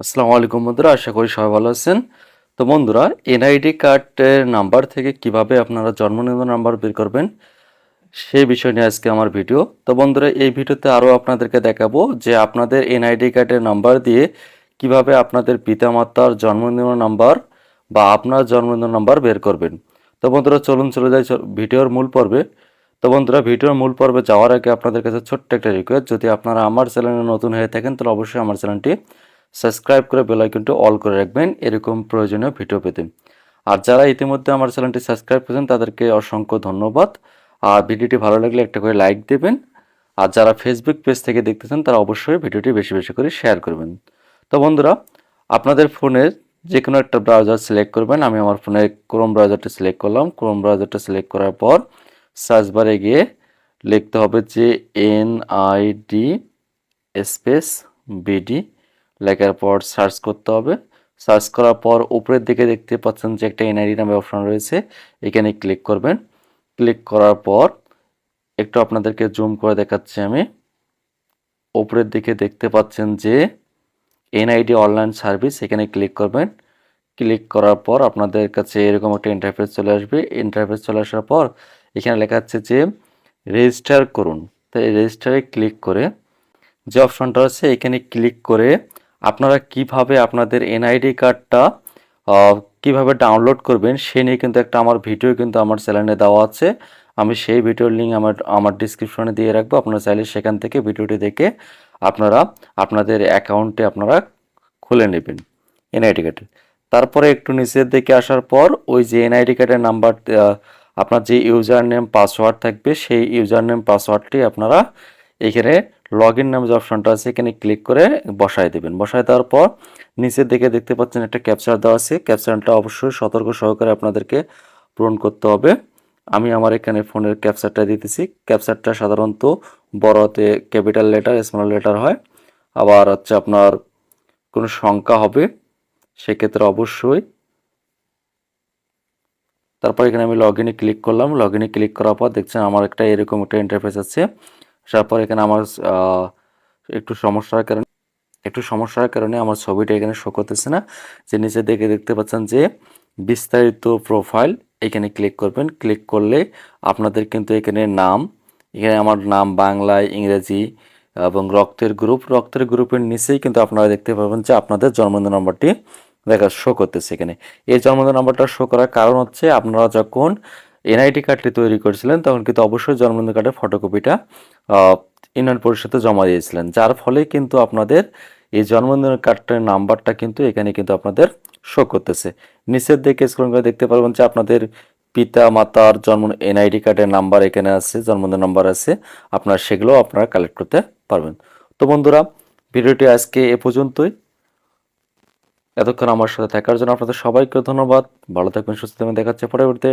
আসসালামু আলাইকুম বন্ধুরা, আশা করি সবাই ভালো আছেন। তো বন্ধুরা, এনআইডি কার্ডের নাম্বার থেকে কীভাবে আপনারা জন্ম নিবন্ধন নাম্বার বের করবেন সেই বিষয় নিয়ে আজকে আমার ভিডিও। তো বন্ধুরা, এই ভিডিওতে আরও আপনাদেরকে দেখাবো যে আপনাদের এনআইডি কার্ডের নাম্বার দিয়ে কীভাবে আপনাদের পিতামাতার জন্ম নিবন্ধন নাম্বার বা আপনার জন্ম নিবন্ধন নাম্বার বের করবেন। তো বন্ধুরা, চলুন চলে যাই ভিডিওর মূল পর্বে। তো বন্ধুরা, ভিডিওর মূল পর্বে যাওয়ার আগে আপনাদের কাছে ছোট্ট একটা রিকোয়েস্ট যদি আপনারা আমার চ্যানেলে নতুন হয়ে থাকেন, তাহলে অবশ্যই আমার চ্যানেলটি সাবস্ক্রাইব করে বেল আইকনটি অল করে রাখবেন, এরকম প্রয়োজনীয় ভিডিও পেতে। আর যারা ইতিমধ্যে আমার চ্যানেলটি সাবস্ক্রাইব করেছেন, তাদেরকে অসংখ্য ধন্যবাদ। আর ভিডিওটি ভালো লাগলে একটা করে লাইক দেবেন। আর যারা ফেসবুক পেজ থেকে দেখতেছেন, তারা অবশ্যই ভিডিওটি বেশি বেশি করে শেয়ার করবেন। তো বন্ধুরা, আপনাদের ফোনের যে কোনো একটা ব্রাউজার সিলেক্ট করবেন। আমি আমার ফোনে ক্রোম ব্রাউজারটা সিলেক্ট করলাম। ক্রোম ব্রাউজারটা সিলেক্ট করার পর সার্চ বারে গিয়ে লিখতে হবে যে N I D space BD লেখার পর সার্চ করতে হবে। সার্চ করার পর উপরের দিকে দেখতে পাচ্ছেন যে একটা এনআইডি নামে অপশন রয়েছে। এখানে ক্লিক করবেন। ক্লিক করার পর একটু আপনাদেরকে জুম করে দেখাচ্ছি আমি। উপরের দিকে দেখতে পাচ্ছেন যে এনআইডি অনলাইন সার্ভিস এখানে ক্লিক করবেন। ক্লিক করার পর আপনাদের কাছে এরকম একটা ইন্টারফেস চলে আসবে। ইন্টারফেস চলে আসার পর এখানে লেখা আছে যে রেজিস্টার করুন। তাই রেজিস্টারে ক্লিক করে যে অপশনটা আছে, এখানে ক্লিক করে আপনারা কীভাবে আপনাদের এনআইডি কার্ডটা কীভাবে ডাউনলোড করবেন, সে নিয়ে কিন্তু একটা আমার ভিডিও কিন্তু আমার চ্যানেলে দেওয়া আছে। আমি সেই ভিডিওর লিঙ্ক আমার আমার ডিসক্রিপশনে দিয়ে রাখব। আপনারা চাইলে সেখান থেকে ভিডিওটি দেখে আপনারা আপনাদের অ্যাকাউন্টে আপনারা খুলে নেবেন এনআইডি কার্ডে। তারপরে একটু নিচের দিকে আসার পর ওই যে এনআইডি কার্ডের নাম্বার আপনার যে ইউজার নেম পাসওয়ার্ড থাকবে, সেই ইউজার নেম পাসওয়ার্ডটি আপনারা এখানে লগ ইন নামে যে অপশনটা আছে, এখানে ক্লিক করে বসায় দেবেন। বসায় দেওয়ার পর নিচের দিকে দেখতে পাচ্ছেন একটা ক্যাপচার দেওয়া আছে। ক্যাপচারটা অবশ্যই সতর্ক সহকারে আপনাদেরকে পূরণ করতে হবে। আমি আমার এখানে ফোনের ক্যাপচারটা দিতেছি। ক্যাপচারটা সাধারণত বড়তে ক্যাপিটাল লেটার স্মল লেটার হয়। আবার হচ্ছে আপনার কোনো সংখ্যা হবে, সেক্ষেত্রে অবশ্যই তারপর এখানে আমি লগ ক্লিক করলাম। লগ ক্লিক করার পর দেখছেন আমার একটা এরকম একটা ইন্টারফেস আছে। তারপর এখানে আমার একটু সমস্যার কারণে, একটু সমস্যার কারণে আমার ছবিটা এখানে শো করতেছে না। যে নিচে দেখে দেখতে পাচ্ছেন যে বিস্তারিত প্রোফাইল এখানে ক্লিক করবেন। ক্লিক করলে আপনাদের কিন্তু এখানে নাম, এখানে আমার নাম বাংলায় ইংরেজি এবং রক্তের গ্রুপ রক্তের গ্রুপের নিচেই কিন্তু আপনারা দেখতে পাবেন যে আপনাদের জন্মদিন নম্বরটি দেখা শো করতেছে এখানে। এই জন্মদিন নম্বরটা শো করার কারণ হচ্ছে আপনারা যখন এনআইডি কার্ডটি তৈরি করেছিলেন, তখন কিন্তু অবশ্যই জন্মদিন কার্ডের ফটোকপিটা ইউনিয়ন পরিষদে জমা দিয়েছিলেন। যার ফলে কিন্তু আপনাদের এই জন্মদিন কার্ডটার নাম্বারটা কিন্তু এখানে কিন্তু আপনাদের শো করতেছে। নিচের দিকে স্ক্রল করে দেখতে পারবেন যে আপনাদের পিতা, মাতার জন্ম এনআইডি কার্ডের নাম্বার এখানে আছে, জন্মদিন নাম্বার আছে, আপনার সেগুলো আপনারা কালেক্ট করতে পারবেন। তো বন্ধুরা, ভিডিওটি আজকে এ পর্যন্তই। এতক্ষণ আমার সাথে থাকার জন্য আপনাদের সবাইকে ধন্যবাদ। ভালো থাকবেন, সুস্থ থাকবেন। দেখাচ্ছে পরবর্তীতে